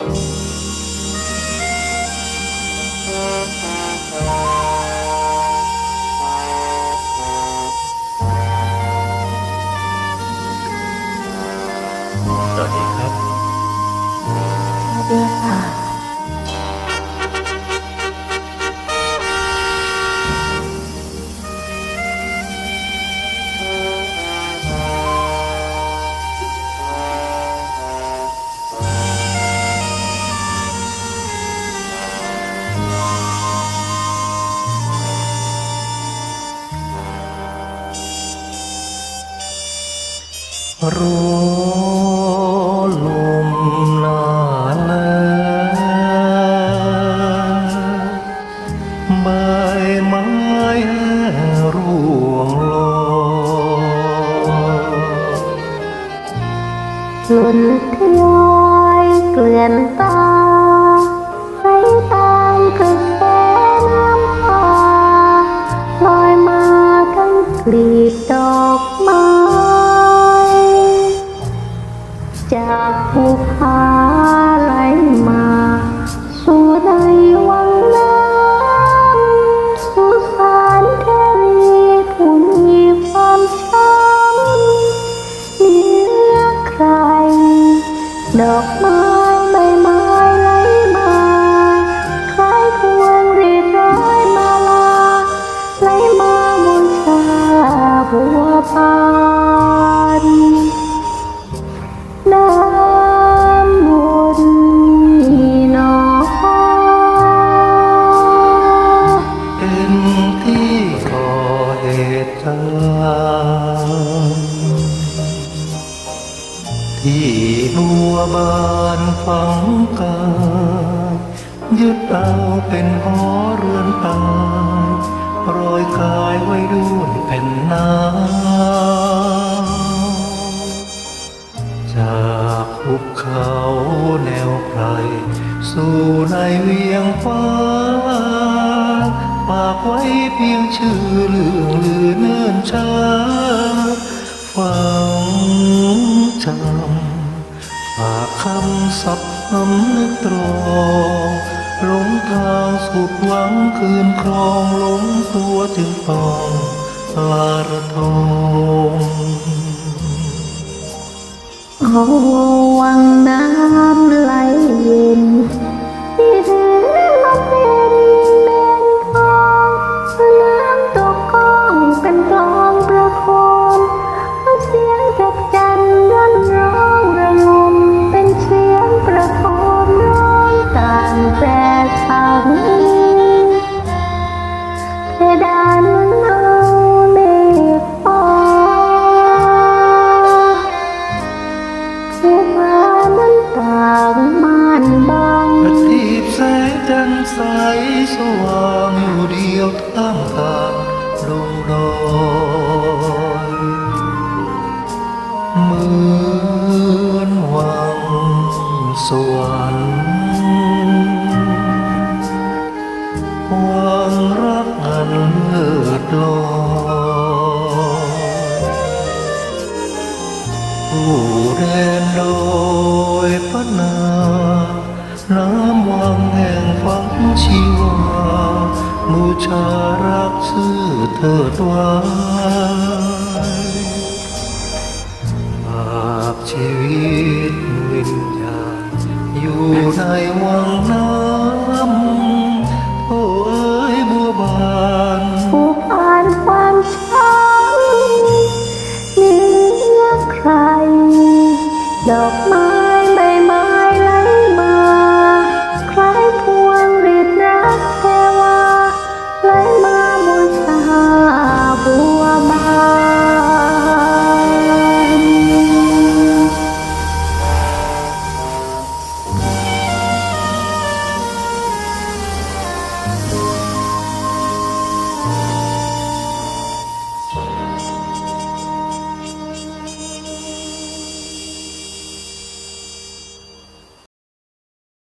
สวัสดีครับ หนาแลใบไม้ร่วงหล่นหล่นทยอยเกลื่อนตาไหลตามกระแสน้ำพาลอยมาทั้งกลีด จากภูผาไหลมา สู่ในวังน้ำสุสานแครีผู้มีความช้ำมีเหนือกใคร ดอกไม้ใบไม้ไหลมาคล้ายพวงรีดร้อยมาลาไหลมาบูชาบัวบา ที่นัวบานฝังกายยึดเอาเป็นหอเรือนตายรอยกายไว้ด้วยแผ่นน้ำจากภูเขาแนวไพรสู่ในเวียงฟ้าฝากไว้เพียงชื่อเรื่องลือเนิ่นช้า จำฝากคำสับคำนึกตรองหลงทางสุดหวังคืนครองหลงตัวจึงต้องลาระทงเอาวังนา เหมือนวังสวรรค์วังรักอันเลิศลอยผู้แดนโดยพระนาน้ำวังแห่งฝังชีวาบูชารักซื่อเถิดวาก ชีวิตวิญญาณอยู่ในวังน้ำโอ้เอยบัวบานผู้ผ่านความช้ำมีเลือใคร ดอกไม้